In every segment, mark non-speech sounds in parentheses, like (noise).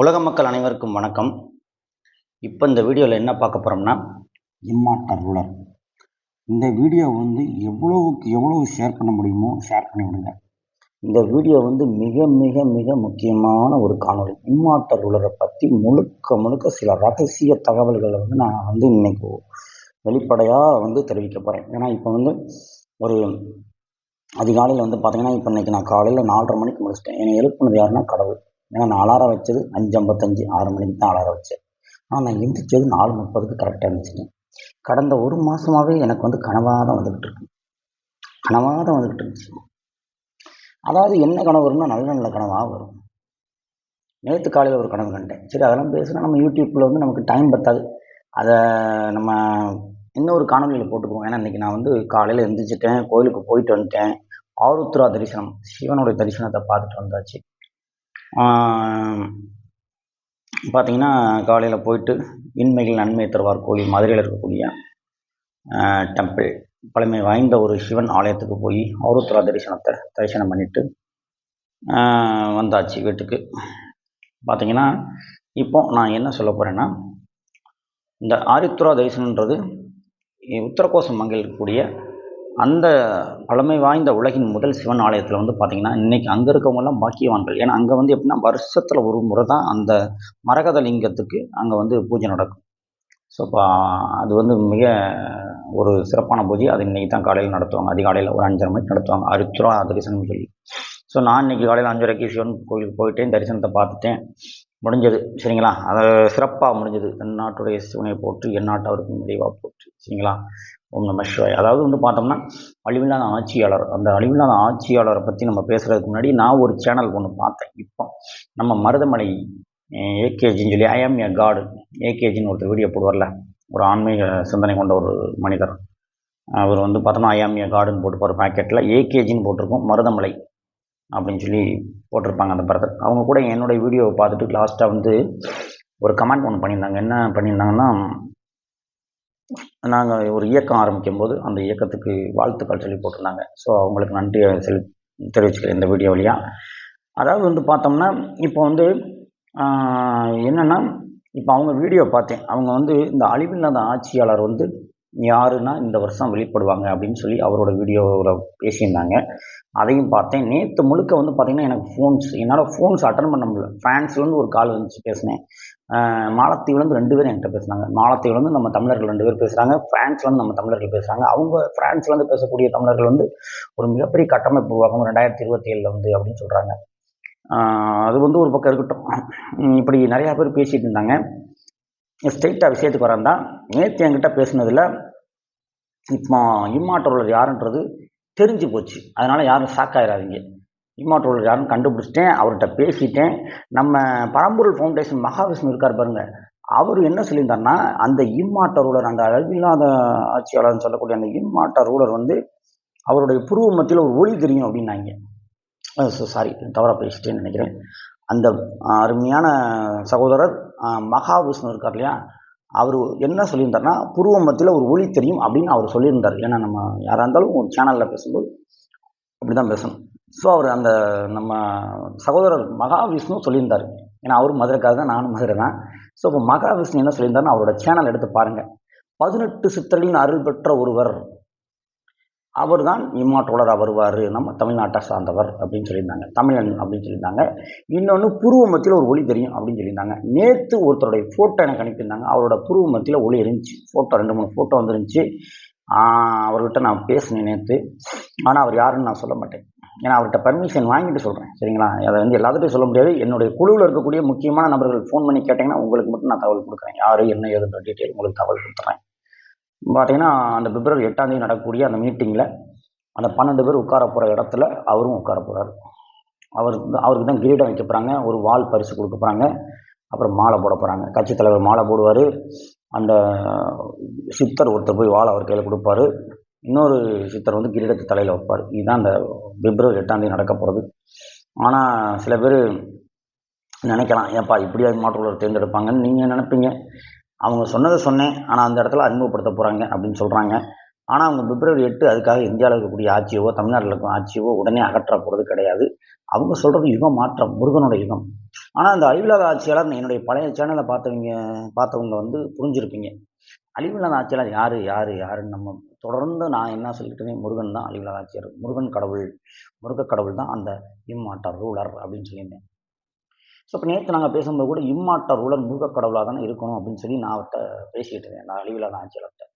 உலக மக்கள் அனைவருக்கும் வணக்கம். இப்போ இந்த வீடியோவில் என்ன பார்க்க போகிறோம்னா இம்மாட்டர் ரூலர். இந்த வீடியோ வந்து எவ்வளவுக்கு எவ்வளவு ஷேர் பண்ண முடியுமோ ஷேர் பண்ணி விடுங்க. இந்த வீடியோ வந்து மிக மிக மிக முக்கியமான ஒரு காணொளி. இம்மாட்டர் ரூலரை பற்றி முழுக்க முழுக்க சில ரகசிய தகவல்களை வந்து நான் வந்து இன்னைக்கு வெளிப்படையாக வந்து தெரிவிக்க போகிறேன் ஏன்னா இப்போ வந்து ஒரு அதிகாலையில் வந்து பார்த்தீங்கன்னா இப்போ இன்னைக்கு நான் காலையில் நாலரை மணிக்கு முடிச்சிட்டேன். என்னை எழுப்புனது யாருன்னா கடவுள். ஏன்னா நான் அலாரம் வச்சது அஞ்சு ஐம்பத்தஞ்சு ஆறு மணிக்கு தான் அலாரம் வச்சேன். ஆனால் நான் எந்திரிச்சது நாலு முப்பதுக்கு கரெக்டாக இருந்துச்சுங்க கடந்த ஒரு மாதமாகவே எனக்கு வந்து கனவாக தான் வந்துக்கிட்டு இருக்கு. கனவாக தான் வந்துக்கிட்டு இருந்துச்சு. அதாவது என்ன கனவு வரும்னா நல்ல நல்ல கனவாக வரும். நேற்று காலையில் ஒரு கனவு கண்டேன். சரி அதெல்லாம் பேசுனா நம்ம யூடியூப்பில் வந்து நமக்கு டைம் பத்தாது. அதை நம்ம இன்னொரு காணொலியில் போட்டுக்குவோம். ஏன்னா இன்றைக்கி நான் வந்து காலையில் எழுந்திரிச்சிட்டேன் கோயிலுக்கு போயிட்டு வந்துட்டேன். ஆருத்ரா தரிசனம் சிவனுடைய தரிசனத்தை பார்த்துட்டு வந்தாச்சு. பார்த்தீங்கன்னா காலையில் போயிட்டு இன்மைகள் நன்மை தருவார் கோயில் மதுரையில் இருக்கக்கூடிய டெம்பிள் பழமை வாய்ந்த ஒரு சிவன் ஆலயத்துக்கு போய் ஆருத்ரா தரிசனத்தை தரிசனம் பண்ணிவிட்டு வந்தாச்சு வீட்டுக்கு. பார்த்தீங்கன்னா இப்போ நான் என்ன சொல்ல போகிறேன்னா இந்த ஆரித்ரா தரிசனன்றது உத்தரகோசம் மங்கையில் இருக்கக்கூடிய அந்த பழமை வாய்ந்த உலகின் முதல் சிவன் ஆலயத்தில் வந்து பார்த்திங்கன்னா இன்றைக்கி அங்கே இருக்கவங்கெல்லாம் பாக்கியவான்கள். ஏன்னா அங்கே வந்து எப்படின்னா வருஷத்தில் ஒரு முறை தான் அந்த மரகத லிங்கத்துக்கு அங்கே வந்து பூஜை நடக்கும். ஸோ இப்போ அது வந்து மிக ஒரு சிறப்பான பூஜை. அது இன்றைக்கி தான் காலையில் நடத்துவாங்க. அதிகாலையில் ஒரு அஞ்சரை மணிக்கு நடத்துவாங்க. அரித்ரா தரிசனம் சொல்லி. ஸோ நான் இன்றைக்கி காலையில் அஞ்சரைக்கு சிவன் கோயிலுக்கு போயிட்டேன். தரிசனத்தை பார்த்துட்டேன். முடிஞ்சது. சரிங்களா? அது சிறப்பாக முடிஞ்சது. என் நாட்டுடைய சிவனை போற்று என் நாட்டு அவருக்கு நிறைவாக போற்று. சரிங்களா? ஓம் நம சிவாய் அதாவது வந்து பார்த்தோம்னா அழிவில்லாத ஆட்சியாளர். அந்த அழிவில்லாத ஆட்சியாளரை பற்றி நம்ம பேசுகிறதுக்கு முன்னாடி நான் ஒரு சேனல் ஒன்று பார்த்தேன். இப்போ நம்ம மருதமலை ஏகேஜின்னு சொல்லி ஐஎம் ஏ காடு ஏகேஜின்னு ஒருத்தர் வீடியோ போடுவார்ல ஒரு ஆன்மீக சிந்தனை கொண்ட ஒரு மனிதர். அவர் வந்து பார்த்தோம்னா ஐஎம் ஏ காடுன்னு போட்டு போகிற பேக்கெட்டில் ஏகேஜின்னு போட்டிருக்கோம் மருதமலை அப்படின்னு சொல்லி போட்டிருப்பாங்க அந்த படத்தை. அவங்க கூட என்னுடைய வீடியோவை பார்த்துட்டு லாஸ்ட்டாக வந்து ஒரு கமெண்ட் ஒன்று பண்ணியிருந்தாங்க. என்ன பண்ணியிருந்தாங்கன்னா நாங்கள் ஒரு இயக்கம் ஆரம்பிக்கும் போது அந்த இயக்கத்துக்கு வாழ்த்துக்கள் சொல்லி போட்டிருந்தாங்க. ஸோ அவங்களுக்கு நன்றியை செலு தெரிவிச்சுக்கிறேன் இந்த வீடியோ வழியாக அதாவது வந்து பார்த்தோம்னா இப்போ வந்து என்னென்னா இப்போ அவங்க வீடியோ பார்த்தேன். அவங்க வந்து இந்த அழிவில்லாத ஆட்சியாளர் வந்து யாருன்னா இந்த வருஷம் வெளிப்படுவாங்க அப்படின்னு சொல்லி அவரோட வீடியோவில் பேசியிருந்தாங்க. அதையும் பார்த்தேன். நேற்று முழுக்க வந்து பார்த்திங்கன்னா எனக்கு ஃபோன்ஸ் என்னால் ஃபோன்ஸ் அட்டன் பண்ண முடியல. ஃபேன்ஸ்லேருந்து ஒரு கால் வந்துச்சு பேசினேன். மாலத்தீவுலேருந்து ரெண்டு பேரும் என்கிட்ட பேசுனாங்க. மாலத்தீவுலேருந்து நம்ம தமிழர்கள் ரெண்டு பேர் பேசுகிறாங்க ஃப்ரான்ஸ்லேருந்து நம்ம தமிழர்கள் பேசுகிறாங்க அவங்க ஃப்ரான்ஸ்லேருந்து பேசக்கூடிய தமிழர்கள் வந்து ஒரு மிகப்பெரிய கட்டமைப்பு உருவாகும் ரெண்டாயிரத்தி இருபத்தி ஏழில் வந்து அப்படின்னு சொல்கிறாங்க அது வந்து ஒரு பக்கம் இருக்கட்டும். இப்படி நிறையா பேர் பேசிகிட்டு இருந்தாங்க. ஸ்ட்ரெயிட்டாக விஷயத்துக்கு வரேன் தான் நேற்று என்கிட்ட பேசுனதில் இப்போ இம்மாற்றோலர் யாருன்றது தெரிஞ்சு போச்சு. அதனால் யாரும் ஷாக் ஆகிடாதீங்க இம்மாற்றோலர் யாருன்னு கண்டுபிடிச்சிட்டேன் அவர்கிட்ட பேசிட்டேன். நம்ம பரம்பொருள் ஃபவுண்டேஷன் மகாவிஷ்ணு இருக்கார் பாருங்கள் அவர் என்ன சொல்லியிருந்தாருன்னா அந்த இம்மாட்ட ரூலர் அந்த அழகில்லாத ஆட்சியாளர்னு சொல்லக்கூடிய அந்த இம்மாட்ட ரூலர் வந்து அவருடைய புருவ மத்தியில் ஒரு ஒளி தெரியும் அப்படின்னாங்க. சாரி தவறாக பேசிட்டேன்னு நினைக்கிறேன். அந்த அருமையான சகோதரர் மகாவிஷ்ணு இருக்கார் இல்லையா? அவர் என்ன சொல்லியிருந்தார்னா புருவ மத்தியில் ஒரு ஒளி தெரியும் அப்படின்னு அவர் சொல்லியிருந்தார். ஏன்னா நம்ம யாராக இருந்தாலும் ஒரு சேனலில் பேசும்போது அப்படி தான் பேசணும். ஸோ அவர் அந்த நம்ம சகோதரர் மகாவிஷ்ணு சொல்லியிருந்தார். ஏன்னா அவரும் மதுரைக்காக தான் நானும் மதுரை தான். ஸோ இப்போ மகாவிஷ்ணு என்ன சொல்லியிருந்தாருன்னு அவரோட சேனல் எடுத்து பாருங்கள் பதினெட்டு சித்தர்களின் அருள் பெற்ற ஒருவர் அவர் தான் இம்மாற்றோலராக வருவார். நம்ம தமிழ்நாட்டை சார்ந்தவர் அப்படின்னு சொல்லியிருந்தாங்க. தமிழன் அப்படின்னு சொல்லியிருந்தாங்க. இன்னொன்று புருவ மத்தியில் ஒரு ஒளி தெரியும் அப்படின்னு சொல்லியிருந்தாங்க. நேற்று ஒருத்தருடைய ஃபோட்டோ எனக்கு அனுப்பியிருந்தாங்க. அவரோட புருவ மத்தியில் ஒளி இருந்துச்சு. ஃபோட்டோ ரெண்டு மூணு ஃபோட்டோ வந்துருந்துச்சு. அவர்கிட்ட நான் பேசினேன் நேற்று ஆனால் அவர் யாருன்னு நான் சொல்ல மாட்டேன். ஏன்னா அவர்கிட்ட பர்மிஷன் வாங்கிட்டு சொல்கிறேன் சரிங்களா? அதை வந்து எல்லாத்துட்டையும் சொல்ல முடியாது. என்னுடைய குழுவில் இருக்கக்கூடிய முக்கியமான நபர்கள் ஃபோன் பண்ணி கேட்டிங்கன்னா உங்களுக்கு மட்டும் நான் தகவல் கொடுக்குறேன். யார் என்ன ஏதுன்ற டீட்டெயில் உங்களுக்கு தகவல் கொடுத்துறேன். பார்த்தீங்கன்னா அந்த பிப்ரவரி எட்டாம் தேதி நடக்கக்கூடிய அந்த மீட்டிங்கில் அந்த பன்னெண்டு பேர் உட்கார போகிற இடத்துல அவரும் உட்கார போகிறார் அவர் அவருக்கு தான் கிரீடம் வைக்க போகிறாங்க ஒரு வால் பரிசு கொடுக்க போகிறாங்க அப்புறம் மாலை போட போகிறாங்க கட்சி தலைவர் மாலை போடுவார் அந்த சித்தர் ஒருத்தர் போய் வாழை அவர் கையில் கொடுப்பாரு இன்னொரு சித்தர் வந்து கிரீடத்தை தலையில் வைப்பார். இதுதான் அந்த பிப்ரவரி எட்டாந்தேதி நடக்க போகிறது ஆனால் சில பேர் நினைக்கலாம் ஏப்பா இப்படியாவது மாற்றுள்ளவர் தேர்ந்தெடுப்பாங்கன்னு நீங்கள் நினைப்பீங்க. அவங்க சொன்னதை சொன்னேன் ஆனால் அந்த இடத்துல அறிமுகப்படுத்த போகிறாங்க அப்படின்னு சொல்கிறாங்க ஆனால் அவங்க பிப்ரவரி எட்டு அதுக்காக இந்தியாவில் இருக்கக்கூடிய ஆட்சியவோ தமிழ்நாட்டில் இருக்கும் ஆட்சியவோ உடனே அகற்ற போகிறது கிடையாது. அவங்க சொல்கிறது யுகம் மாற்றம் முருகனோட யுகம். ஆனால் அந்த அழிவில்லாத ஆட்சியாளர் என்னுடைய பழைய சேனலை பார்த்தவங்க பார்த்தவங்க வந்து புரிஞ்சிருப்பீங்க. அழிவில்லாத ஆட்சியாளர் யார் யார் யாருன்னு நம்ம தொடர்ந்து நான் என்ன சொல்லிக்கிட்டே முருகன் தான் அழிவில்லாத ஆட்சியர் முருகன் கடவுள் முருக கடவுள் தான் அந்த இம்மாட்டர் ரூலர் அப்படின்னு சொல்லியிருந்தேன். ஸோ இப்போ நேற்று நாங்கள் பேசும்போது கூட இம்மாட்ட ரூலர் முருக கடவுளாக தானே இருக்கணும் அப்படின்னு சொல்லி நான் அவர்கிட்ட பேசிக்கிட்டு இருந்தேன். நான் அழிவில்லாத ஆட்சியாளர்கிட்ட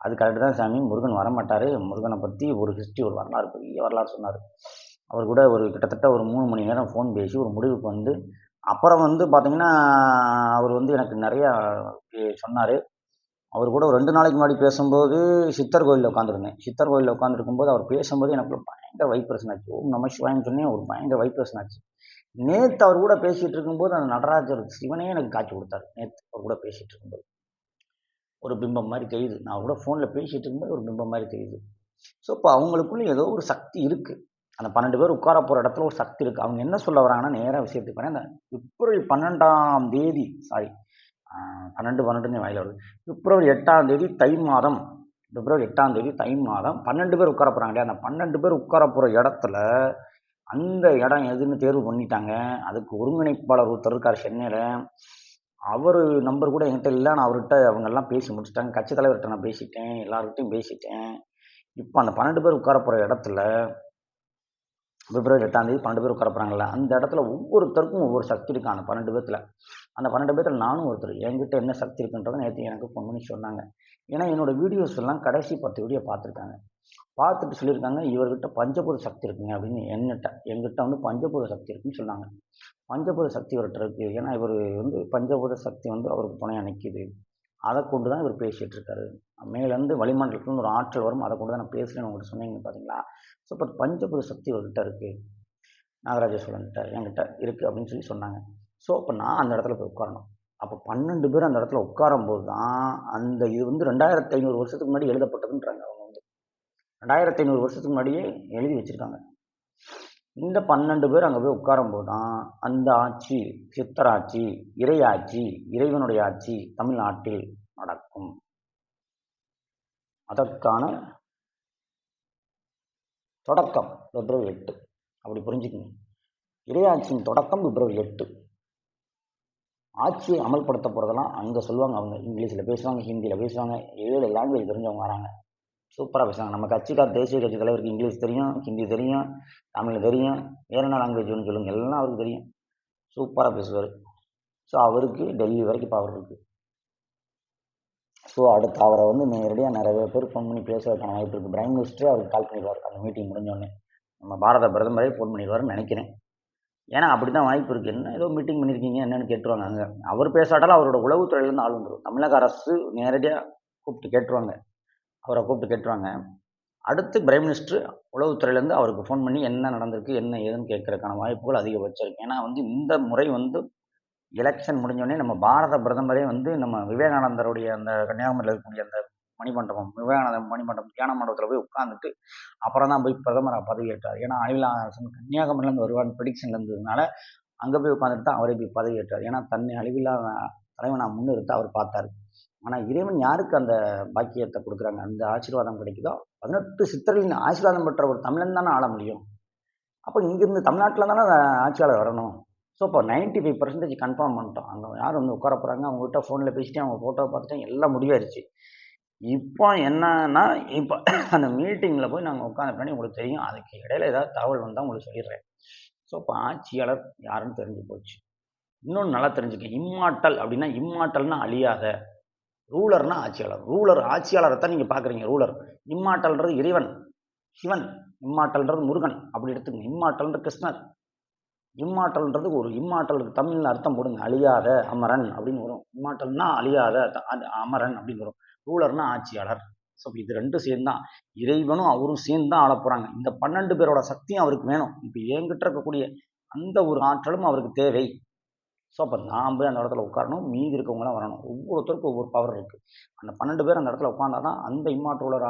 அது கரெக்டு தான் சாமி. முருகன் வரமாட்டார். முருகனை பற்றி ஒரு ஹிஸ்ட்ரி ஒரு வரலாறு பெரிய வரலாறு சொன்னார். அவர் கூட ஒரு கிட்டத்தட்ட ஒரு மூணு மணி நேரம் ஃபோன் பேசி ஒரு முடிவுக்கு வந்து அப்புறம் வந்து பார்த்தீங்கன்னா அவர் வந்து எனக்கு நிறையா சொன்னார். அவர் கூட ஒரு ரெண்டு நாளைக்கு முன்னாடி பேசும்போது சித்தர் கோயிலில் உட்காந்துருந்தேன் சித்தர் கோயிலில் உட்காந்துருக்கும்போது அவர் பேசும்போது எனக்கு பயங்கர வைப்ரேஷன் ஆச்சு. ஓம் நம சிவாயின்னு சொன்னேன். ஒரு பயங்கர வைப்ரேஷன் ஆச்சு. நேற்று அவர் கூட பேசிகிட்டு இருக்கும்போது அந்த நடராஜர் சிவனே எனக்கு காட்சி கொடுத்தாரு. நேற்று அவர் கூட பேசிகிட்டு இருக்கும்போது ஒரு பிம்பம் மாதிரி தெரியுது. நான் கூட ஃபோனில் பேசிகிட்டு இருக்கும்போது ஒரு பிம்பம் மாதிரி தெரியுது. ஸோ இப்போ அவங்களுக்குள்ளே ஏதோ ஒரு சக்தி இருக்குது அந்த பன்னெண்டு பேர் உட்கார போகிற இடத்துல ஒரு சக்தி இருக்குது அவங்க என்ன சொல்ல வராங்கன்னா நேராக விஷயத்துக்கு போனேன் அந்த பிப்ரவரி பன்னெண்டாம் தேதி சாரி பன்னெண்டு பன்னெண்டுன்னு வாயில் வருது. பிப்ரவரி எட்டாம் தேதி தை மாதம். பிப்ரவரி எட்டாம் தேதி தை மாதம். பன்னெண்டு பேர் உட்கார போகிறாங்க அந்த பன்னெண்டு பேர் உட்கார போகிற இடத்துல அந்த இடம் எதுன்னு தேர்வு பண்ணிட்டாங்க. அதுக்கு ஒருங்கிணைப்பாளர் ஒருத்தர் இருக்கார் சென்னையில். அவர் நம்பர் கூட என்கிட்ட இல்லை. நான் அவர்கிட்ட அவங்கெல்லாம் பேசி முடிச்சிட்டாங்க. கட்சி தலைவர்கிட்ட நான் பேசிட்டேன். எல்லாருக்கிட்டையும் பேசிட்டேன். இப்போ அந்த பன்னெண்டு பேர் உட்கார போகிற இடத்துல பிப்ரவரி எட்டாம் தேதி பன்னெண்டு பேர் உட்கார போகிறாங்கல்ல அந்த இடத்துல ஒவ்வொருத்தருக்கும் ஒவ்வொரு சக்தி இருக்கு அந்த பன்னெண்டு பேர்த்தில் அந்த பன்னெண்டு பேர்த்தில் நானும் ஒருத்தர். என்கிட்ட என்ன சக்தி இருக்குன்றதை நேற்று எனக்கு ஃபோன் பண்ணி சொன்னாங்க. ஏன்னா என்னோடய வீடியோஸ் எல்லாம் கடைசி பத்து வீடியோ பார்த்துருக்காங்க. பார்த்துட்டு சொல்லியிருக்காங்க இவர்கிட்ட பஞ்சபூத சக்தி இருக்குங்க அப்படின்னு என்கிட்ட எங்கிட்ட வந்து பஞ்சபூத சக்தி இருக்குன்னு சொன்னாங்க. பஞ்சபூத சக்தி இவர்கிட்ட இருக்குது ஏன்னா இவர் வந்து பஞ்சபூத சக்தி வந்து அவருக்கு துணையாக நிற்கிது அதை கொண்டு தான் இவர் பேசிகிட்டு இருக்காரு மேலேருந்து வளிமண்டலத்துலேருந்து ஒரு ஆற்றல் வரும். அதை கொண்டு தான் நான் பேசுகிறேன்னு உங்கள்கிட்ட சொன்னீங்க பார்த்தீங்களா ஸோ இப்போ பஞ்சபூத சக்தி இவர்கிட்ட இருக்குது நாகராஜ சோழன்கிட்ட என்கிட்ட இருக்குது அப்படின்னு சொல்லி சொன்னாங்க. ஸோ அப்போ நான் அந்த இடத்துல போய் உட்காரணும். அப்போ பன்னெண்டு பேர் அந்த இடத்துல உட்காரும்போது தான் அந்த இது வந்து ரெண்டாயிரத்தி ஐநூறு வருஷத்துக்கு முன்னாடி எழுதப்பட்டதுன்றாங்க அவங்க. ரெண்டாயிரத்தி ஐநூறு வருஷத்துக்கு முன்னாடியே எழுதி வச்சுருக்காங்க. இந்த பன்னெண்டு பேர் அங்கே போய் உட்காரும்போது தான் அந்த ஆட்சி சித்தராட்சி இறையாட்சி இறைவனுடைய ஆட்சி தமிழ்நாட்டில் நடக்கும். அதற்கான தொடக்கம் பிப்ரவரி எட்டு. அப்படி புரிஞ்சுக்கணும் இறையாட்சியின் தொடக்கம் பிப்ரவரி எட்டு. ஆட்சியை அமல்படுத்த போகிறதெல்லாம் அங்கே சொல்லுவாங்க அவங்க. இங்கிலீஷில் பேசுவாங்க ஹிந்தியில் பேசுவாங்க ஏழு லாங்குவேஜ் தெரிஞ்சவங்க வராங்க. சூப்பராக பேசுவாங்க நம்ம கட்சிக்கார் தேசிய கட்சி தலைவருக்கு இங்கிலீஷ் தெரியும் ஹிந்தி தெரியும் தமிழ் தெரியும் வேறு என்ன லாங்குவேஜ் ஒன்று சொல்லுங்கள் எல்லாம் அவருக்கு தெரியும். சூப்பராக பேசுவார். ஸோ அவருக்கு டெல்லி வரைக்கும் பவர் இருக்குது ஸோ அடுத்து அவரை வந்து நேரடியாக நிறைய பேர் ஃபோன் பண்ணி பேசுறதுக்கான வாய்ப்பு இருக்குது பிரைம் மினிஸ்டரே அவருக்கு கால் பண்ணிடுவார். அந்த மீட்டிங் முடிஞ்சோடனே நம்ம பாரத பிரதமரே ஃபோன் பண்ணிடுவார்னு நினைக்கிறேன். ஏன்னா அப்படி தான் வாய்ப்பு இருக்குது என்ன ஏதோ மீட்டிங் பண்ணியிருக்கீங்க என்னென்னு கேட்டுருவாங்க அங்கே. அவர் பேசாட்டாலும் அவரோட உளவுத்துறையிலேருந்து ஆள் வந்துடும் தமிழக அரசு நேரடியாக கூப்பிட்டு கேட்டுருவாங்க. அவரை கூப்பிட்டு கேட்டுருவாங்க. அடுத்து பிரைம் மினிஸ்டர் உளவுத்துறையிலேருந்து அவருக்கு ஃபோன் பண்ணி என்ன நடந்திருக்கு என்ன ஏதுன்னு கேட்கறதுக்கான வாய்ப்புகள் அதிகபட்சம். இருக்குது ஏன்னா வந்து இந்த முறை வந்து எலெக்ஷன் முடிஞ்சோடனே நம்ம பாரத பிரதமரே வந்து நம்ம விவேகானந்தருடைய அந்த கன்னியாகுமரியில் இருக்கக்கூடிய அந்த மணிமண்டபம் விவேகானந்த மணிமண்டபம் தியான மண்டபத்தில் போய் உட்காந்துட்டு அப்புறம் தான் போய் பிரதமராக பதவியேற்றார். ஏன்னா அழிவிலாசன் கன்னியாகுமரியிலேருந்து வருவான் ப்ரிடிக்ஷன் இருந்ததுனால அங்கே போய் உட்காந்துட்டு தான் அவரே போய் பதவியேற்றார். ஏன்னா தன்னை அழிவில்லாத தலைவனாக முன்னிறுத்து அவர் பார்த்தார். ஆனால் இறைவன் யாருக்கு அந்த பாக்கியத்தை கொடுக்குறாங்க? அந்த ஆசீர்வாதம் கிடைக்குதோ? பதினெட்டு சித்தர்களின் ஆசீர்வாதம் பெற்ற ஒரு தமிழன் தானே ஆள முடியும். அப்போ இங்கேருந்து தமிழ்நாட்டில் தானே ஆட்சியாளர் வரணும். ஸோ இப்போ நைன்ட்டி ஃபைவ் பர்சன்டேஜ் கன்ஃபார்ம் பண்ணிட்டோம். அங்கே யார் வந்து உட்கார போகிறாங்க அவங்ககிட்ட ஃபோனில் பேசிட்டு அவங்க ஃபோட்டோ பார்த்துட்டு எல்லாம் முடிவாயிருச்சு. இப்போ என்னன்னா இப்போ அந்த மீட்டிங்கில் போய் நாங்கள் உட்காந்த பின்னாடி உங்களுக்கு தெரியும். அதுக்கு இடையில ஏதாவது தகவல் வந்தால் உங்களுக்கு சொல்லிடுறேன். ஸோ இப்போ ஆட்சியாளர் யாருன்னு தெரிஞ்சு போச்சு. இன்னொன்று நல்லா தெரிஞ்சுக்க இம்மாட்டல் அப்படின்னா இம்மாட்டல்னா அழியாத ரூலர்னா ஆட்சியாளர். ரூலர் ஆட்சியாளரை தான் நீங்கள் பார்க்குறீங்க ரூலர். இம்மாட்டல்ன்றது இறைவன் சிவன். இம்மாட்டல்ன்றது முருகன். அப்படி எடுத்துக்கங்க. இம்மாட்டல்ன்ற கிருஷ்ணர். இம்மாட்டல்ன்றது ஒரு இம்மாட்டலுக்கு தமிழில் அர்த்தம் போடுங்க. அழியாத அமரன் அப்படின்னு வரும். இம்மாட்டல்னா அழியாத அமரன் அப்படின்னு வரும். ரூலர்னா ஆட்சியாளர். ஸோ இது ரெண்டும் சேர்ந்து தான் இறைவனும் அவரும் சேர்ந்து தான் ஆள போகிறாங்க இந்த பன்னெண்டு பேரோட சக்தியும் அவருக்கு வேணும். இப்போ என்கிட்ட இருக்கக்கூடிய அந்த ஒரு ஆற்றலும் அவருக்கு தேவை. ஸோ அப்போ நாம் போய் அந்த இடத்துல உட்காரணும். மீதி இருக்கவங்களாம் வரணும். ஒவ்வொருத்தருக்கும் ஒவ்வொரு பவர் இருக்குது அந்த பன்னெண்டு பேர் அந்த இடத்துல உட்காந்தா தான் அந்த இம்மாற்றோலர்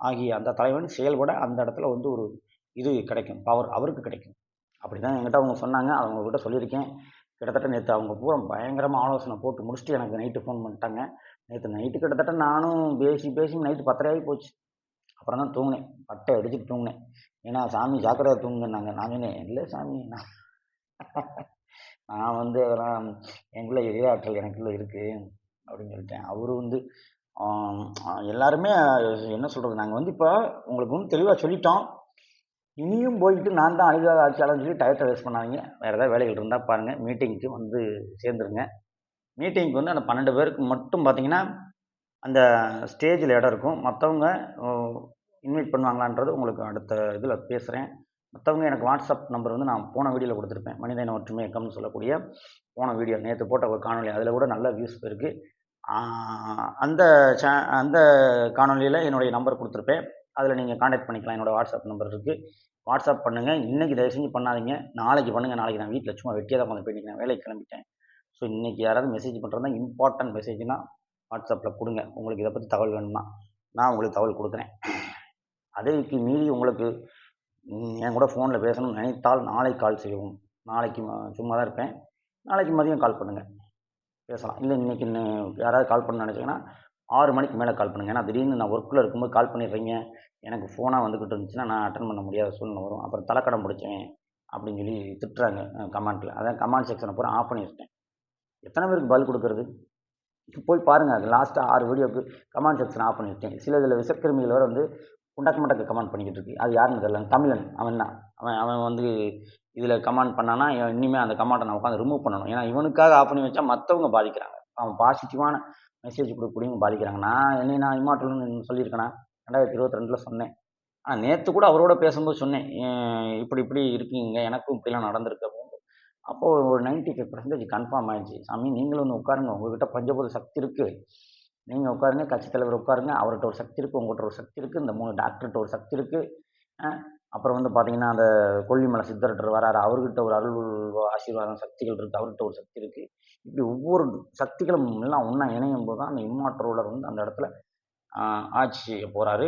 ஆகிய அந்த தலைவன் செயல்பட அந்த இடத்துல வந்து ஒரு இது கிடைக்கும். பவர் அவருக்கு கிடைக்கும். அப்படி தான் என்கிட்ட அவங்க சொன்னாங்க. அவங்கக்கிட்ட சொல்லியிருக்கேன். கிட்டத்தட்ட நேற்று அவங்க பூரா பயங்கரமாக ஆலோசனை போட்டு முடிச்சுட்டு எனக்கு நைட்டு ஃபோன் பண்ணிட்டாங்க. நேற்று நைட்டு கிட்டத்தட்ட நானும் பேசி பேசி நைட்டு பத்தரை போச்சு. அப்புறம் தான் தூங்கினேன். பட்டை அடிச்சுட்டு தூங்கினேன். ஏன்னா சாமி ஜாக்கிரதை தூங்குனாங்க. நான் சொன்னேன் இல்லை சாமி நான் நான் வந்து அதெல்லாம் எனக்குள்ள இதே ஆற்றல் எனக்குள்ள இருக்குது அப்படின்னு சொல்லிட்டேன். அவர் வந்து எல்லாருமே என்ன சொல்கிறது நாங்கள் வந்து இப்போ உங்களுக்கு வந்து தெளிவாக சொல்லிட்டோம். இனியும் போயிட்டு நான் தான் அழிவாக ஆட்சியாளர்னு சொல்லி டயத்தை வேஸ்ட் பண்ணாதீங்க. வேறு ஏதாவது வேலைகள் இருந்தால் பாருங்கள் மீட்டிங்க்கு வந்து சேர்ந்துருங்க. மீட்டிங்க்கு வந்து அந்த பன்னெண்டு பேருக்கு மட்டும் பார்த்தீங்கன்னா அந்த ஸ்டேஜில் இடம் இருக்கும். மற்றவங்க இன்வைட் பண்ணுவாங்களான்றது உங்களுக்கு அடுத்த இதில் பேசுகிறேன் மற்றவங்க எனக்கு வாட்ஸ்அப் நம்பர் வந்து நான் போன வீடியோவில் கொடுத்துருப்பேன். மனிதன ஒற்றுமை இயக்கம்னு சொல்லக்கூடிய போன வீடியோ நேற்று போட்ட ஒரு காணொலி அதில் கூட நல்ல வியூஸ் இருக்குது அந்த சே அந்த காணொலியில் என்னுடைய நம்பர் கொடுத்துருப்பேன். அதில் நீங்கள் காண்டாக்ட் பண்ணிக்கலாம். என்னோடய வாட்ஸ்அப் நம்பர் இருக்குது வாட்ஸ்அப் பண்ணுங்கள் இன்றைக்கி தயவு செஞ்சு பண்ணாதீங்க. நாளைக்கு பண்ணுங்கள் நாளைக்கு நான் வீட்டில் சும்மா வெட்டியாக தான் கொஞ்சம் போயிட்டு நான் வேலைக்கு கிளம்பிட்டேன். ஸோ இன்றைக்கி யாராவது மெசேஜ் பண்ணுறதா இம்பார்ட்டன்ட் மெசேஜ்னா வாட்ஸ்அப்பில் கொடுங்க. உங்களுக்கு இதை பற்றி தகவல் வேணுமா நான் உங்களுக்கு தகவல் கொடுக்குறேன். அதேக்கு மீறி உங்களுக்கு என் கூட ஃபோனில் பேசணும்னு நினைத்தால் நாளை கால் செய்யவும் நாளைக்கு சும்மா தான் இருப்பேன். நாளைக்கு மதியம் கால் பண்ணுங்கள் பேசலாம். இல்லை இன்றைக்கி யாராவது கால் பண்ண நினச்சிங்கன்னா ஆறு மணிக்கு மேலே கால் பண்ணுங்கள் ஏன்னா திடீர்னு நான் ஒர்க்கில் இருக்கும்போது கால் பண்ணிடுறீங்க. எனக்கு ஃபோனாக வந்துக்கிட்டு இருந்துச்சுன்னா நான் அட்டன் பண்ண முடியாத சூழ்நிலை வரும். அப்புறம் தலைக்கடம் பிடிச்சேன் அப்படின்னு சொல்லி திட்டுறாங்க கமெண்ட்டில் அதான் கமெண்ட் செக்ஷனை பூரா ஆஃப் பண்ணி வச்சிட்டேன். எத்தனை பேருக்கு பதில் கொடுக்கறது? போய் பாருங்கள் அது லாஸ்ட்டாக ஆறு வீடியோக்கு கமெண்ட் செக்ஷன் ஆஃப் பண்ணிவிட்டேன் சில இதில் விசக்கிருமிகள் வர வந்து குண்டக்க மண்டக்க கமெண்ட் பண்ணிக்கிட்டு இருக்கு. அது யாருன்னு தெரியல. தமிழன் அவன் தான். அவன் அவன் வந்து இதில் கமெண்ட் பண்ணானா இவன் இனிமேல் அந்த கமெண்ட்டை நான் உட்காந்து ரிமூவ் பண்ணணும். ஏன்னா இவனுக்காக ஆஃப் பண்ணி வச்சா மற்றவங்க பாதிக்கிறாங்க. அவன் பாசிட்டிவான மெசேஜ் கொடுக்கக்கூடியவங்க பாதிக்கிறாங்க. நான் என்னை நான் இம்மாற்றல்னு சொல்லியிருக்கேனா? ரெண்டாயிரத்தி இருபத்தி ரெண்டில் சொன்னேன். ஆனால் நேற்று கூட அவரோட பேசும்போது சொன்னேன். இப்படி இப்படி இருக்கீங்க. எனக்கும் இப்படிலாம் நடந்திருக்கு. அப்படின்னு அப்போது ஒரு நைன்ட்டி ஃபைவ் பர்சன்டேஜ் கன்ஃபார்ம் ஆயிடுச்சு. சாமி நீங்களும் வந்து உட்காருங்க. உங்ககிட்ட பஞ்சபூத சக்தி இருக்குது நீங்கள் உட்காருங்க கட்சித் தலைவர் உட்காருங்க அவர்கிட்ட ஒரு சக்தி இருக்குது உங்கள்கிட்ட ஒரு சக்தி இருக்குது இந்த மூணு டாக்டர்கிட்ட ஒரு சக்தி இருக்குது அப்புறம் வந்து பார்த்தீங்கன்னா அந்த கொல்லிமலை சித்தர்கிட்ட வராரு அவர்கிட்ட ஒரு அருள் ஆசீர்வாதம் சக்திகள் இருக்குது அவர்கிட்ட ஒரு சக்தி இருக்குது இப்படி ஒவ்வொரு சக்திகளும் எல்லாம் ஒன்றா இணையும் போது தான் அந்த இம்மாற்றோலர் வந்து அந்த இடத்துல ஆட்சி போகிறாரு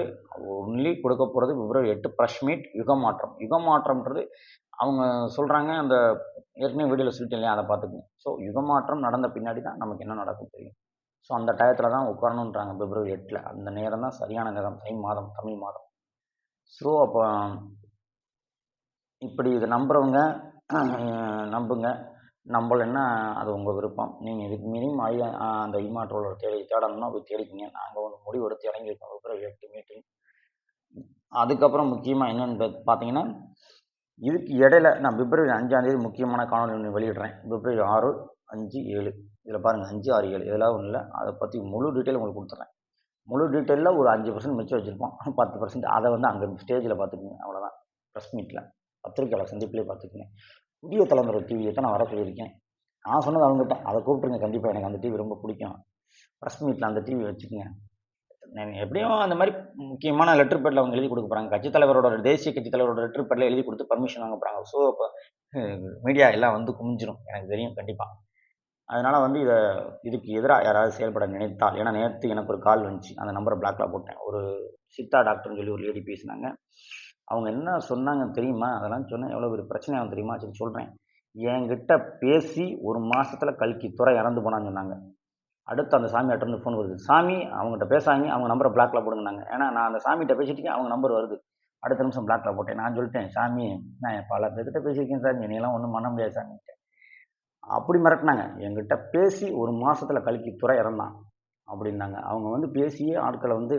ஒன்லி கொடுக்க போகிறது பிப்ரவரி எட்டு ப்ரெஷ் மீட் யுகமாற்றம் யுகமாற்றம்ன்றது அவங்க சொல்கிறாங்க அந்த ஏற்கனவே வீடியோவில் சொல்லிட்டேன் இல்லையா அதை பார்த்துக்கோங்க. ஸோ யுகமாற்றம் நடந்த பின்னாடி தான் நமக்கு என்ன நடக்கும் தெரியும்? ஸோ அந்த டயத்தில் தான் உட்காரணுன்றாங்க பிப்ரவரி எட்டில். அந்த நேரம் தான் சரியான நேரம். தை மாதம் தமிழ் மாதம். ஸோ அப்போ இப்படி இதை நம்புறவங்க நம்புங்க. நம்பலைன்னா அது உங்கள் விருப்பம். நீங்கள் இதுக்கு மீறியும் ஐயா அந்த இமாற்றோட தேடி தேடணும்னா போய் தேடிக்கிங்க. நாங்கள் ஒன்று முடிவு எடுத்து இறங்கியிருக்கோம் பிப்ரவரி எட்டு மீட்டிங் அதுக்கப்புறம் முக்கியமாக என்னென்னு பார்த்தீங்கன்னா இதுக்கு இடையில நான் பிப்ரவரி அஞ்சாந்தேதி முக்கியமான காணொலி ஒன்று வெளியிடுறேன். பிப்ரவரி ஆறு அஞ்சு ஏழு. இதில் பாருங்கள் அஞ்சு ஆறு ஏழு. இதெல்லாம் ஒன்றும் இல்லை. அதை பற்றி முழு டீட்டெயில் உங்களுக்கு கொடுத்துட்றேன் முழு டீட்டெயிலில் ஒரு அஞ்சு பர்சன்ட் மிச்சம் வச்சுருப்போம். பத்து பர்சன்ட் அதை வந்து அங்கே ஸ்டேஜில் பார்த்துக்குங்க. அவ்வளோதான் ப்ரெஸ் மீட்டில் பத்திரிக்கையாளர் சந்திப்பிலே பார்த்துக்குங்க. புதிய தலைமுறை டிவியை தான் நான் வர சொல்லியிருக்கேன். நான் சொன்னது அவங்ககிட்ட அதை கூப்பிட்டுருங்க. கண்டிப்பாக எனக்கு அந்த டிவி ரொம்ப பிடிக்கும். ப்ரெஸ் மீட்டில் அந்த டிவி வச்சுக்கோங்க. எப்படியும் அந்த மாதிரி முக்கியமான லெட்டர் பேட்டில் அவங்க எழுதி கொடுக்க போகிறாங்க கட்சித் தலைவரோட தேசிய கட்சித் தலைவரோட லெட்டர் பேட்டில் எழுதி கொடுத்து பர்மிஷன் வாங்க போகிறாங்க ஸோ இப்போ மீடியா எல்லாம் வந்து குமிஞ்சிடும் எனக்கு தெரியும். கண்டிப்பாக அதனால் வந்து இதை இதுக்கு எதிராக யாராவது செயல்பட நினைத்தால் ஏன்னா நேற்று எனக்கு ஒரு கால் வந்துச்சு. அந்த நம்பரை பிளாக்ல போட்டேன். ஒரு சித்தா டாக்டர்னு சொல்லி ஒரு லேடி பேசினாங்க. அவங்க என்ன சொன்னாங்க தெரியுமா? அதெல்லாம் சொன்னேன். எவ்வளோ ஒரு பிரச்சனையாகும் தெரியுமா? சரி சொல்கிறேன் என்கிட்ட பேசி ஒரு மாதத்தில் கல்கி துறை இறந்து போனான்னு சொன்னாங்க. அடுத்து அந்த சாமி அட்டர்ந்து ஃபோன் வருது. சாமி அவங்ககிட்ட பேசாங்க அவங்க நம்பரை பிளாக்ல போடுங்கனாங்க ஏன்னா நான் அந்த சாமிகிட்ட பேசிட்டு அவங்க நம்பர் வருது. அடுத்த நிமிஷம் பிளாக்ல போட்டேன். நான் சொல்லிட்டேன் சாமி நான் பல பேர்கிட்ட பேசியிருக்கேன் சார். என்னையெல்லாம் ஒன்றும் பண்ண முடியாது சாமி. அப்படி மிரட்டினாங்க. எங்கிட்ட பேசி ஒரு மாசத்துல கல்கி துறை இறந்தான் அப்படின்னாங்க. அவங்க வந்து பேசியே ஆட்களை வந்து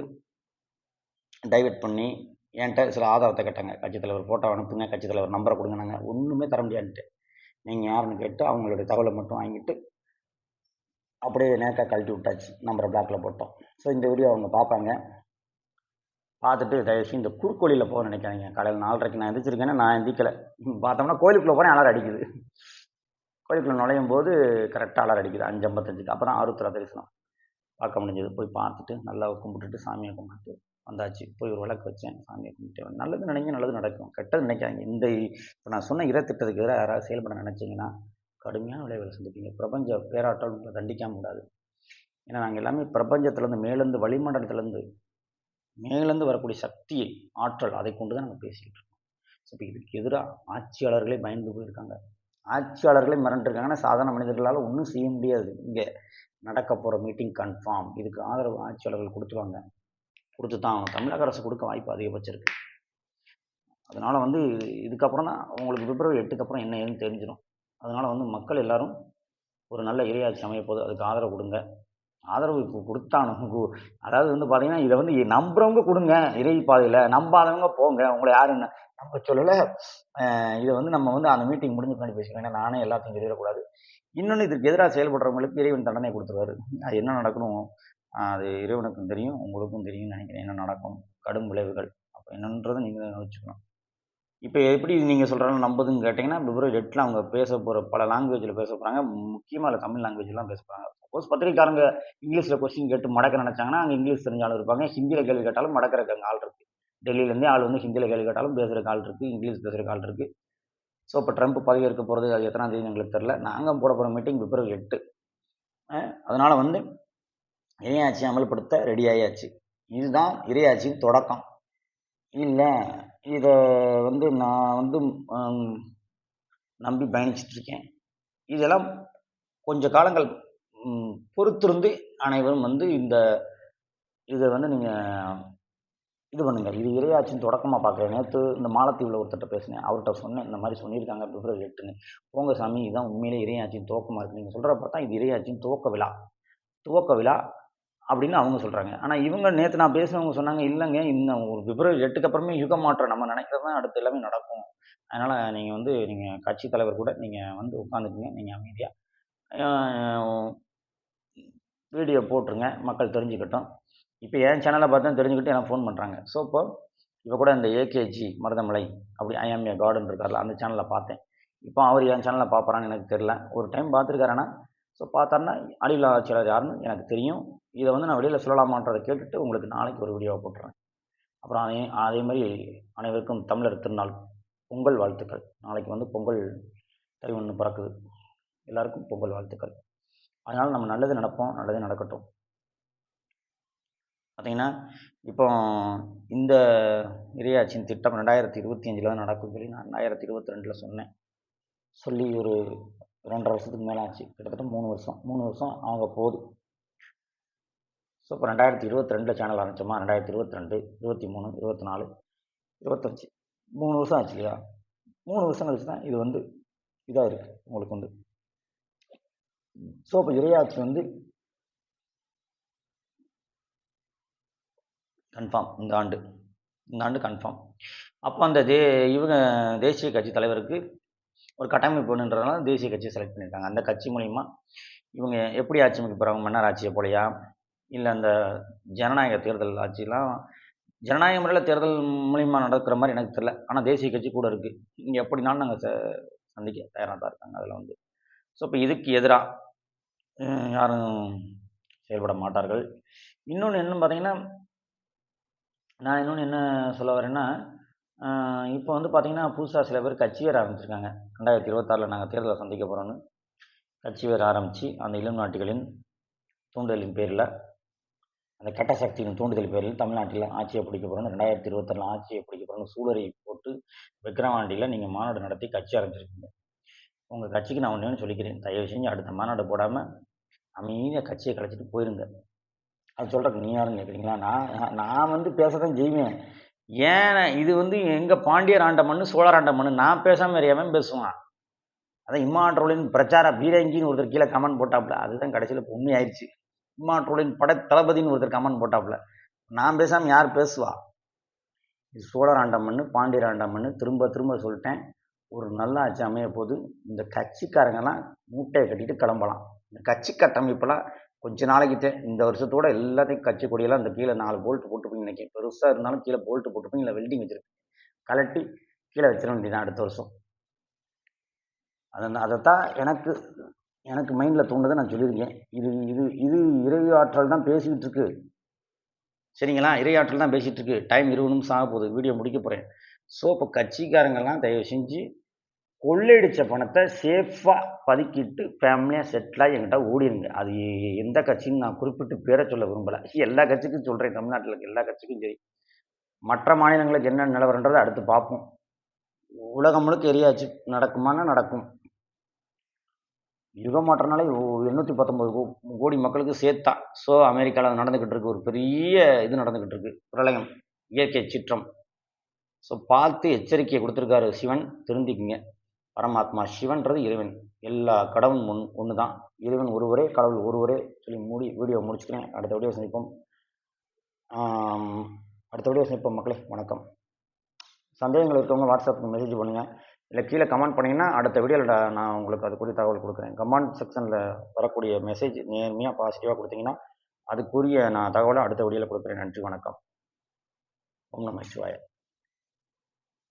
டைவெர்ட் பண்ணி என்கிட்ட சில ஆதாரத்தை கேட்டாங்க. கட்சித் தலைவர் ஃபோட்டோ அனுப்புங்க கட்சித் தலைவர் நம்பரை கொடுங்கனாங்க ஒன்றுமே தர முடியாதுன்ட்டு. நீங்கள் யாருன்னு கேட்டு அவங்களுடைய தகவலை மட்டும் வாங்கிட்டு அப்படியே நேரத்தை கழட்டி விட்டாச்சு. நம்பரை பிளாக்ல போட்டோம். ஸோ இந்த வீடியோ அவங்க பார்ப்பாங்க. பார்த்துட்டு தயவுசெய்து இந்த குறுக்கோழியில் போக நினைக்காதீங்க. காலையில் நாலரைக்கு நான் எந்திரிச்சிருக்கேன்னா நான் எந்திக்கலை. பார்த்தோம்னா கோயிலுக்குள்ளே போகிறேன் அலாரம் அடிக்குது. கோயிலுக்குள்ளே நுழையும் போது கரெக்டாக அலர் அடிக்குது. அஞ்சு ஐம்பத்தஞ்சுக்கு. அப்புறம் ஆருத்ரா தரிசனம். பார்க்க முடிஞ்சது. போய் பார்த்துட்டு நல்லா கும்பிட்டுட்டு சாமியை கும்பிட்டு வந்தாச்சு. போய் ஒரு விளக்கு வச்சேன். சாமியை கும்பிட்டு நல்லது நினைங்க நல்லது நடக்கும். கெட்டது நினைக்காதீங்க. இந்த இப்போ நான் சொன்ன இரத்திட்டத்துக்கு எதிராக யாராவது செயல்பட நினச்சிங்கன்னா கடுமையான விளைவுகளை சந்திப்பீங்க. பிரபஞ்ச பேராற்றல் உங்களை தண்டிக்காம கூடாது ஏன்னா நாங்கள் எல்லாமே பிரபஞ்சத்துலேருந்து மேலேருந்து வளிமண்டலத்துலேருந்து மேலேருந்து வரக்கூடிய சக்தியை ஆற்றல் அதை கொண்டு தான் நாங்கள் பேசிக்கிட்டு இருக்கோம். ஸோ இப்போ இதுக்கு எதிராக ஆட்சியாளர்களே பயந்து போயிருக்காங்க. ஆட்சியாளர்களே மிரண்டிருக்காங்கன்னா சாதாரண மனிதர்களால் ஒன்றும் செய்ய முடியாது. இங்கே நடக்க போகிற மீட்டிங் கன்ஃபார்ம் இதுக்கு ஆதரவு ஆட்சியாளர்கள் கொடுத்துருவாங்க. கொடுத்து தான் தமிழக அரசு கொடுக்க வாய்ப்பு அதிகபட்சம் இருக்குது அதனால் வந்து இதுக்கப்புறம் தான் உங்களுக்கு பிப்ரவரி எட்டுக்கு அப்புறம் என்ன ஏதுன்னு தெரிஞ்சிடும் அதனால் வந்து மக்கள் எல்லாரும் ஒரு நல்ல இறையாட்சி போது அதுக்கு ஆதரவு கொடுங்க. ஆதரவு கொடுத்தானு அதாவது வந்து பார்த்தீங்கன்னா இதை வந்து நம்புறவங்க கொடுங்க இறை பாதையில். நம்பாதவங்க போங்க. உங்களை யாரும் நம்ம சொல்லலை. இதை வந்து நம்ம வந்து அந்த மீட்டிங் முடிஞ்ச பின்னாடி பேசிக்கலாம் ஏன்னா நானே எல்லாத்தையும் சொல்லிடக்கூடாது. இன்னொன்று இதுக்கு எதிராக செயல்படுறவங்களுக்கு இறைவன் தண்டனை கொடுத்துருவாரு. அது என்ன நடக்கணும் அது இறைவனுக்கும் தெரியும் உங்களுக்கும் தெரியும்னு நினைக்கிறேன். என்ன நடக்கும்? கடும் விளைவுகள். அப்போ என்னன்றதை நீங்கள் வச்சுக்கணும் இப்போ எப்படி நீங்கள் சொல்கிறாங்க நம்புதுன்னு கேட்டிங்கன்னா பிப்ரவரி எட்டில் அவங்க பேச போகிற பல லாங்குவேஜில் பேச போகிறாங்க முக்கியமாக தமிழ் லாங்குவேஜ்லாம் பேச போகிறாங்க சப்போஸ் பத்திரிக்காரங்க இங்கிலீஷில் கொஸ்டின் கேட்டு மடக்க நினச்சாங்கன்னா அங்கே இங்கிலீஷ் தெரிஞ்ச ஆள் இருப்பாங்க. ஹிந்தியில் கேள்வி கேட்டாலும் மடக்கிறக்கு அங்கே ஆள் இருக்குது டெல்லியிலேருந்தே ஆள் வந்து ஹிந்தியில் கேள்வி கேட்டாலும் பேசுகிறக்கு ஆள் இருக்குது இங்கிலீஷ் பேசுகிறக்கு ஆள் இருக்குது ஸோ இப்போ ட்ரம்ப் பதவி இருக்க போகிறது அது எத்தனாம் தேதி எங்களுக்கு தெரில நாங்கள் போட போகிற மீட்டிங் பிப்ரவரி எட்டு. அதனால் வந்து இணையாட்சி அமல்படுத்த ரெடியாயாச்சு இதுதான் இறையாட்சியின் தொடக்கம். இல்லை இதை வந்து நான் வந்து நம்பி பயணிச்சிட்ருக்கேன் இதெல்லாம் கொஞ்ச காலங்கள் பொறுத்திருந்து அனைவரும் வந்து இந்த இதை வந்து நீங்கள் இது பண்ணுங்கள் இது இறையாட்சியின் தொடக்கமாக பார்க்குறேன் நேற்று இந்த மாலத்தீவில் ஒருத்தர்கிட்ட பேசினேன். அவர்கிட்ட சொன்னேன். இந்த மாதிரி சொல்லியிருக்காங்க பிப்ரவரி எட்டுன்னு. போங்க சாமி இதுதான் உண்மையிலே இறையாட்சியின் துவக்கமாக இருக்குது நீங்கள் சொல்கிற பார்த்தா இது இறையாட்சியின் துவக்க விழா. துவக்க விழா அப்படின்னு அவங்க சொல்கிறாங்க ஆனால் இவங்க நேற்று நான் பேசினவங்க சொன்னாங்க இல்லைங்க இன்னும் ஒரு பிப்ரவரி எட்டுக்கு அப்புறமே யுக மாற்றம். நம்ம நினைக்கிறது தான் அடுத்து எல்லாமே நடக்கும். அதனால் நீங்கள் வந்து நீங்கள் கட்சி தலைவர் கூட நீங்கள் வந்து உட்காந்துக்குங்க நீங்கள் அமைதியாக வீடியோ போட்டுருங்க மக்கள் தெரிஞ்சுக்கிட்டோம். இப்போ என் சேனலை பார்த்தா தெரிஞ்சுக்கிட்டு எனக்கு ஃபோன் பண்ணுறாங்க ஸோ இப்போ இப்போ கூட இந்த ஏகேஜி மருதமலை அப்படி ஐஎம்ஏ கார்டன் இருக்கார்ல அந்த சேனலில் பார்த்தேன். இப்போ அவர் என் சேனலில் பார்ப்பறான்னு எனக்கு தெரில ஒரு டைம் பார்த்துருக்காருன்னா ஸோ பார்த்தாருன்னா அடிவில் ஆட்சியாளர் யாருன்னு எனக்கு தெரியும். இதை வந்து நான் வெளியில் சொல்லலாமான்றதை கேட்டுட்டு உங்களுக்கு நாளைக்கு ஒரு வீடியோவை போட்டுறேன். அப்புறம் அதே அதே மாதிரி அனைவருக்கும் தமிழர் திருநாள் பொங்கல் வாழ்த்துக்கள். நாளைக்கு வந்து பொங்கல் தை ஒன்று பிறக்குது. எல்லாருக்கும் பொங்கல் வாழ்த்துக்கள். அதனால் நம்ம நல்லது நடப்போம் நல்லது நடக்கட்டும். பார்த்தீங்கன்னா இப்போ இந்த இரையாட்சியின் திட்டம் ரெண்டாயிரத்தி இருபத்தி அஞ்சில் தான் நடக்கும் சொல்லி நான் ரெண்டாயிரத்தி இருபத்தி ரெண்டில் சொன்னேன். சொல்லி ஒரு ரெண்டரை வருஷத்துக்கு மேலே ஆச்சு. கிட்டத்தட்ட மூணு வருஷம். மூணு வருஷம் அவங்க போகுது. ஸோ இப்போ ரெண்டாயிரத்தி இருபத்தி ரெண்டில் சேனல் ஆரம்பிச்சோமா? ரெண்டாயிரத்தி இருபத்தி ரெண்டு இருபத்தி மூணு இருபத்தி நாலு இருபத்தஞ்சி. மூணு வருஷம் ஆச்சு இல்லையா? மூணு வருஷம் கழிச்சு தான் இது வந்து இதாக இருக்குது உங்களுக்கு வந்து. ஸோ இப்போ இறையாட்சி வந்து கன்ஃபார்ம் இந்த ஆண்டு. இந்த ஆண்டு கன்ஃபார்ம் அப்போ அந்த தே இவங்க தேசிய கட்சி தலைவருக்கு ஒரு கட்டமைப்பு வேணுன்றதுனால தேசிய கட்சியை செலக்ட் பண்ணியிருக்காங்க அந்த கட்சி மூலிமா இவங்க எப்படி ஆட்சி அமைக்க போகிறாங்க மன்னர் ஆட்சியை போலையா? இல்லை அந்த ஜனநாயக தேர்தல் ஆட்சியெலாம் ஜனநாயக முறையில் தேர்தல் மூலிமா நடக்கிற மாதிரி எனக்கு தெரில ஆனால் தேசிய கட்சி கூட இருக்குது இங்கே எப்படினாலும் நாங்கள் ச சந்திக்க தயாராக தான் இருக்காங்க அதில் வந்து. ஸோ இப்போ இதுக்கு எதிராக யாரும் செயல்பட மாட்டார்கள். இன்னொன்று என்னன்னு பார்த்தீங்கன்னா நான் இன்னொன்று என்ன சொல்ல வரேன்னா இப்போ வந்து பார்த்தீங்கன்னா புதுசாக சில பேர் கட்சி வேறு ஆரம்பிச்சிருக்காங்க. ரெண்டாயிரத்தி இருபத்தாறில் நாங்கள் தேர்தலை சந்திக்க போகிறோன்னு கட்சி வேறு ஆரம்பித்து அந்த இளம் நாட்டுகளின் தூண்டுதலின் பேரில் அந்த கட்ட சக்தியின் தூண்டுதல் பேரில் தமிழ்நாட்டில் ஆட்சியை பிடிக்க போகிறோன்னு ரெண்டாயிரத்தி இருபத்தாறில் ஆட்சியை பிடிக்க போகிறோன்னு சூழலை போட்டு விக்ரவாண்டியில் நீங்கள் மாநாடு நடத்தி கட்சி ஆரம்பிச்சிருக்கீங்க. உங்கள் கட்சிக்கு நான் ஒன்று சொல்லிக்கிறேன். தயவு செஞ்சு அடுத்த மாநாடு போடாமல் அமைதியாக கட்சியை கலைச்சிட்டு போயிருங்க. அது சொல்கிறக்கு நீ யாருன்னு கேட்குறீங்களா நான் நான் வந்து பேச தான் செய்வேன். ஏன் இது வந்து எங்கள் பாண்டியர் ஆண்ட மண் சோழர் ஆண்ட மண் நான் பேசாமல் அறியாமல் பேசுவான். அதான் இம்மாற்றோலின் பிரச்சார பீரங்கின்னு ஒருத்தர் கீழே கமெண்ட் போட்டாப்புல. அதுதான் கடைசியில் உண்மையாயிருச்சு. இம்மாற்றோலின் படை தளபதின்னு ஒருத்தர் கமெண்ட் போட்டாப்புல. நான் பேசாமல் யார் பேசுவா? இது சோழர் ஆண்ட மண் பாண்டியர் ஆண்ட மண் திரும்ப திரும்ப சொல்லிட்டேன். ஒரு நல்ல ஆட்சி அமைய போது இந்த கட்சிக்காரங்கெல்லாம் மூட்டையை கட்டிட்டு கிளம்பலாம். இந்த கட்சி கட்டமைப்பெல்லாம் கொஞ்ச நாளைக்கிட்டே இந்த வருஷத்தோட எல்லாத்தையும் கட்சி கொடியெல்லாம் இந்த கீழே நாலு போல்ட் போட்டுப்பீங்க நினைக்கிறேன். பெருசாக இருந்தாலும் கீழே போல்ட் போட்டுப்பீங்க இல்லை வெல்டிங் வச்சுருப்பீங்க. கலட்டி கீழே வச்சிட வேண்டியதான் அடுத்த வருஷம். அதை அதைத்தான் எனக்கு எனக்கு மைண்டில் தோணுதை நான் சொல்லியிருக்கேன். இது இது இது இறை ஆற்றல் தான் பேசிக்கிட்டு இருக்கு. சரிங்களா? இறை ஆற்றல் தான் பேசிகிட்டு இருக்கு. டைம் இருபது நிமிஷம் ஆக போகுது வீடியோ முடிக்க போகிறேன் ஸோ இப்போ கட்சிக்காரங்கெல்லாம் தயவு செஞ்சு கொள்ளையடித்த பணத்தை சேஃபாக பதுக்கிட்டு ஃபேமிலியாக செட்டிலாக என்கிட்ட ஓடிடுங்க அது எந்த கட்சின்னு நான் குறிப்பிட்டு பேரை சொல்ல விரும்பலை. (laughs) எல்லா கட்சிக்கும் சொல்கிறேன் தமிழ்நாட்டில் எல்லா கட்சிக்கும் சரி. மற்ற மாநிலங்களுக்கு என்ன நிலவரன்றதை அடுத்து பார்ப்போம். உலகம் முழுக்க எரியாச்சு. நடக்குமானா நடக்கும். யுக மாற்றனாலே எண்ணூற்றி பத்தொம்பது கோடி மக்களுக்கு சேர்த்தா ஸோ அமெரிக்காவில் நடந்துக்கிட்டு இருக்கு. ஒரு பெரிய இது நடந்துக்கிட்டு இருக்கு. பிரளயம். இயற்கை சீற்றம். ஸோ பார்த்து எச்சரிக்கையை கொடுத்துருக்காரு சிவன். திருந்திக்குங்க பரமாத்மா சிவன்றது இறைவன். எல்லா கடவுளும் ஒன் ஒன்று தான் இறைவன் ஒருவரே கடவுள் ஒருவரே சொல்லி மூடி வீடியோ முடிச்சுக்கிறேன். அடுத்த வீடியோ சந்திப்போம். அடுத்த வீடியோ சந்திப்போம் மக்களே. வணக்கம். சந்தேகங்கள் இருக்கவங்க வாட்ஸ்அப்புக்கு மெசேஜ் பண்ணுங்கள் இல்லை கீழே கமெண்ட் பண்ணிங்கன்னா அடுத்த வீடியோவில் நான் உங்களுக்கு அதுக்குரிய தகவல் கொடுக்குறேன். கமெண்ட் செக்ஷனில் வரக்கூடிய மெசேஜ் நேர்மையாக பாசிட்டிவாக கொடுத்தீங்கன்னா அதுக்குரிய நான் தகவலை அடுத்த வீடியோவில் கொடுக்குறேன். நன்றி வணக்கம். ஓம் நம சிவாய.